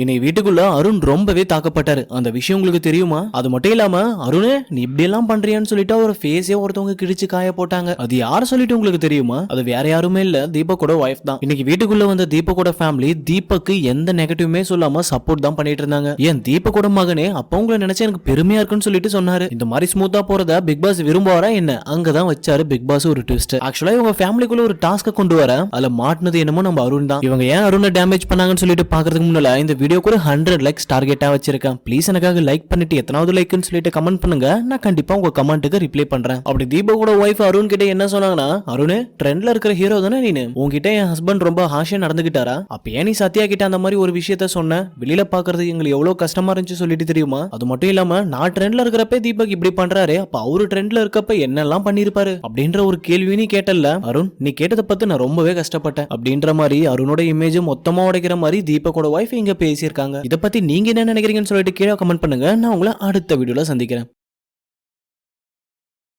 இன்னைக்கு வீட்டுக்குள்ள அருண் ரொம்பவே தாக்கப்பட்டாரு. அந்த விஷயம் உங்களுக்கு தெரியுமா? அது மட்டும் இல்லாம அருணே நீ இப்படி எல்லாம் பண்றியான்னு சொல்லிட்டு ஒரு ஃபேஸே ஒருத்தவங்க கிழிச்சு காய போட்டாங்க. அது யார சொல்லிட்டு உங்களுக்கு தெரியுமா? அது வேற யாருமே இல்ல. தீபக்கோட ஒய்ஃப் தான். இன்னைக்கு வீட்டுக்குள்ள வந்த தீபக்கோட ஃபேமிலி தீபக்கு எந்த நெகட்டிவுமே சொல்லாம சப்போர்ட் தான் பண்ணிட்டு இருந்தாங்க. ஏன் தீபக்கோட மகனே அப்ப உங்களை நினைச்சு எனக்கு பெருமையா இருக்குன்னு சொல்லிட்டு சொன்னாரு. இந்த மாதிரி ஸ்மூத்தா போறத பிக் பாஸ் விரும்புவாரா என்ன? அங்கதான் வச்சாரு பிக் பாஸ் ஒரு ட்விஸ்ட் ஆக்சுவலா இவங்க ஃபேமிலிக்குள்ள ஒரு டாஸ்க கொண்டு வர அதுல மாட்டினது என்னமோ நம்ம அருண் தான். இவங்க ஏன் அருணை டேமேஜ் பண்ணாங்கன்னு சொல்லிட்டு பாக்குறதுக்கு முன்னால இந்த வீடியோக்கு ஒரு ஹண்ட்ரட் லைக்ஸ் டார்கெட்டாக வச்சிருக்கேன். ப்ளீஸ் எனக்காக லைக் பண்ணிட்டு எத்தனாவது லைக்னு சொல்லிட்டு கமெண்ட் பண்ணுங்க. நான் கண்டிப்பாக உங்க கமெண்ட்டுக்கு ரிப்ளை பண்றேன். அப்படி தீபகோட ஒய்ஃப் அருண் கிட்ட என்ன சொன்னாங்கன்னா அருண் ட்ரெண்ட்ல இருக்கிற ஹீரோ தானே நீனு? உங்ககிட்ட என் ஹஸ்பண்ட் ரொம்ப ஹாஷியா நடந்துகிட்டாரா? அப்ப ஏன் நீ சத்யா கிட்ட அந்த மாதிரி ஒரு விஷயத்த சொன்ன? வெளியில பாக்குறது எங்களுக்கு எவ்வளவு கஷ்டமா இருந்துச்சு சொல்லிட்டு தெரியுமா? அது மட்டும் இல்லாம நான் ட்ரெண்ட்ல இருக்கிறப்ப தீபக் இப்படி பண்றாரு. அப்ப அவரு ட்ரெண்ட்ல இருக்கப்ப என்னெல்லாம் பண்ணிருப்பாரு? அப்படின்ற ஒரு கேள்வி நீ கேட்டல அருண் நீ கேட்டதை பார்த்து நான் ரொம்பவே கஷ்டப்பட்டேன். அப்படின்ற மாதிரி அருணோட இமேஜ் மொத்தமா உடைக்கிற மாதிரி தீபக்கோட ஒய்ஃப் இங்க பேசியிருக்காங்க. இதை பத்தி நீங்க என்ன நினைக்கிறீங்கன்னு சொல்லிட்டு கீழே கமெண்ட் பண்ணுங்க. நான் உங்களை அடுத்த வீடியோல சந்திக்கிறேன்.